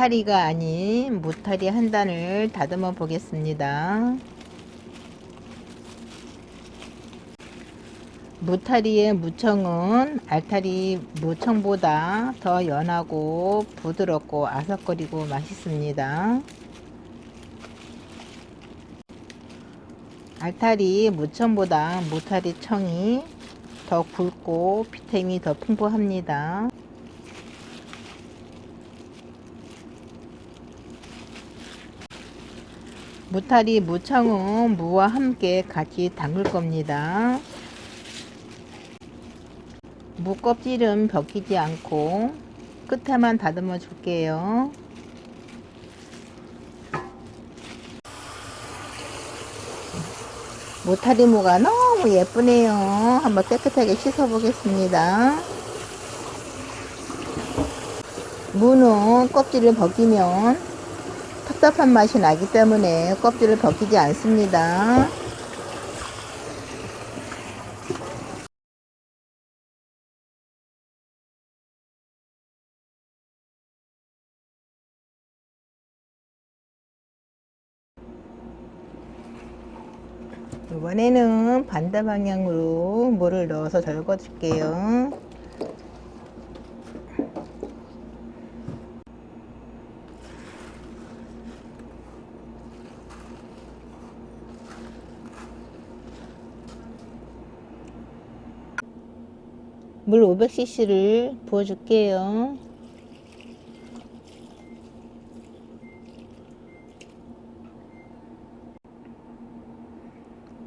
무타리가 아닌 무타리 한 단을 다듬어 보겠습니다. 무타리의 무청은 알타리 무청보다 더 연하고 부드럽고 아삭거리고 맛있습니다. 알타리 무청보다 무타리 청이 더 굵고 비타민이 더 풍부합니다. 무타리 무청은 무와 함께 같이 담글 겁니다. 무 껍질은 벗기지 않고 끝에만 다듬어 줄게요. 무타리무가 너무 예쁘네요. 한번 깨끗하게 씻어 보겠습니다. 무는 껍질을 벗기면 텁텁한 맛이 나기 때문에 껍질을 벗기지 않습니다. 이번에는 반대 방향으로 물을 넣어서 절거 줄게요. 물 500cc를 부어줄게요.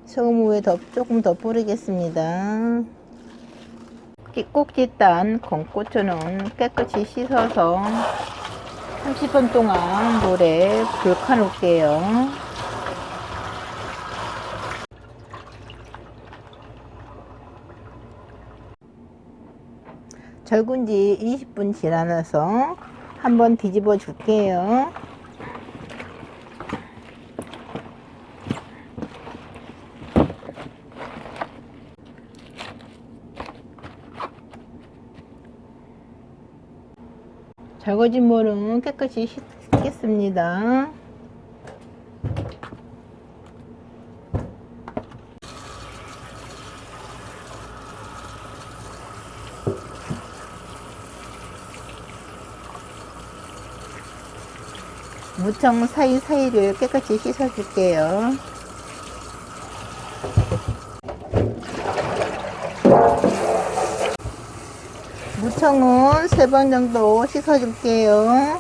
소금우에 더, 조금 더 뿌리겠습니다. 꼭지단 건고추는 깨끗이 씻어서 30분 동안 물에 불 켜놓을게요. 절군 지 20분 지나서 한번 뒤집어 줄게요. 절거진 물은 깨끗이 씻겠습니다. 무청 사이사이를 깨끗이 씻어줄게요. 무청은 세 번 정도 씻어줄게요.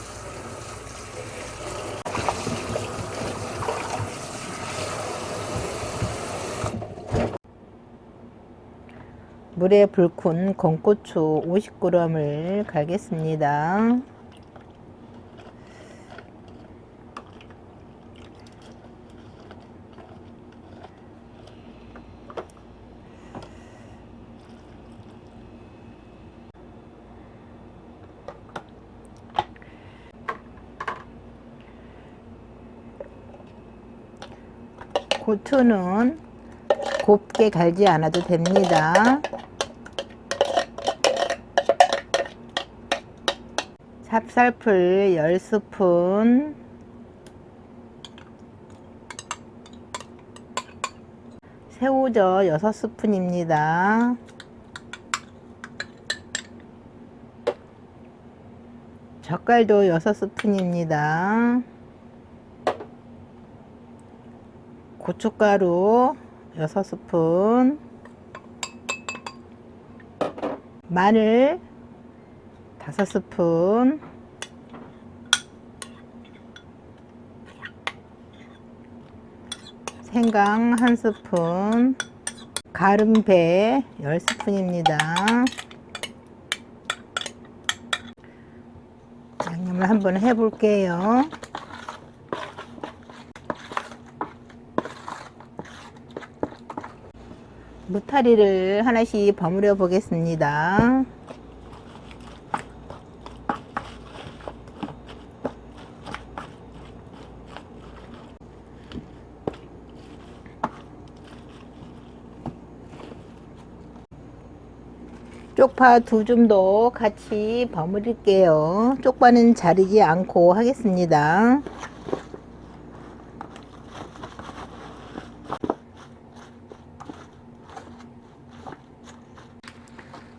물에 불큰 건고추 50g을 갈겠습니다. 고추는 곱게 갈지 않아도 됩니다. 찹쌀풀 10스푼 새우젓 6스푼입니다. 젓갈도 6스푼입니다. 고춧가루 6스푼 마늘 5스푼 생강 1스푼 가름배 10스푼입니다. 양념을 한번 해볼게요 무타리를 하나씩 버무려 보겠습니다. 쪽파 두 줌도 같이 버무릴게요. 쪽파는 자르지 않고 하겠습니다.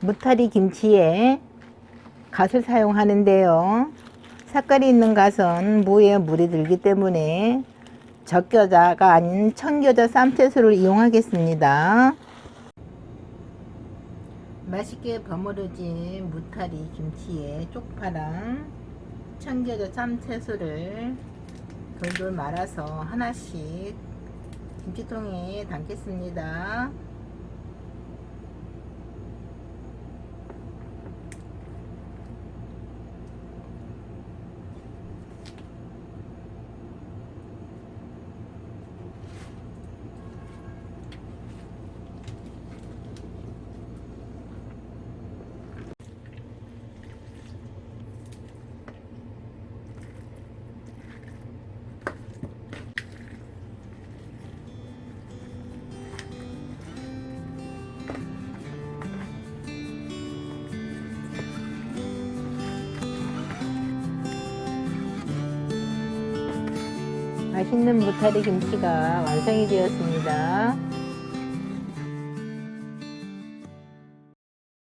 무타리 김치에 갓을 사용하는데요. 색깔이 있는 갓은 무에 물이 들기 때문에 적겨자가 아닌 청겨자 쌈채소를 이용하겠습니다. 맛있게 버무려진 무타리 김치에 쪽파랑 청겨자 쌈채소를 돌돌 말아서 하나씩 김치통에 담겠습니다. 맛있는 무타리 김치가 완성이 되었습니다.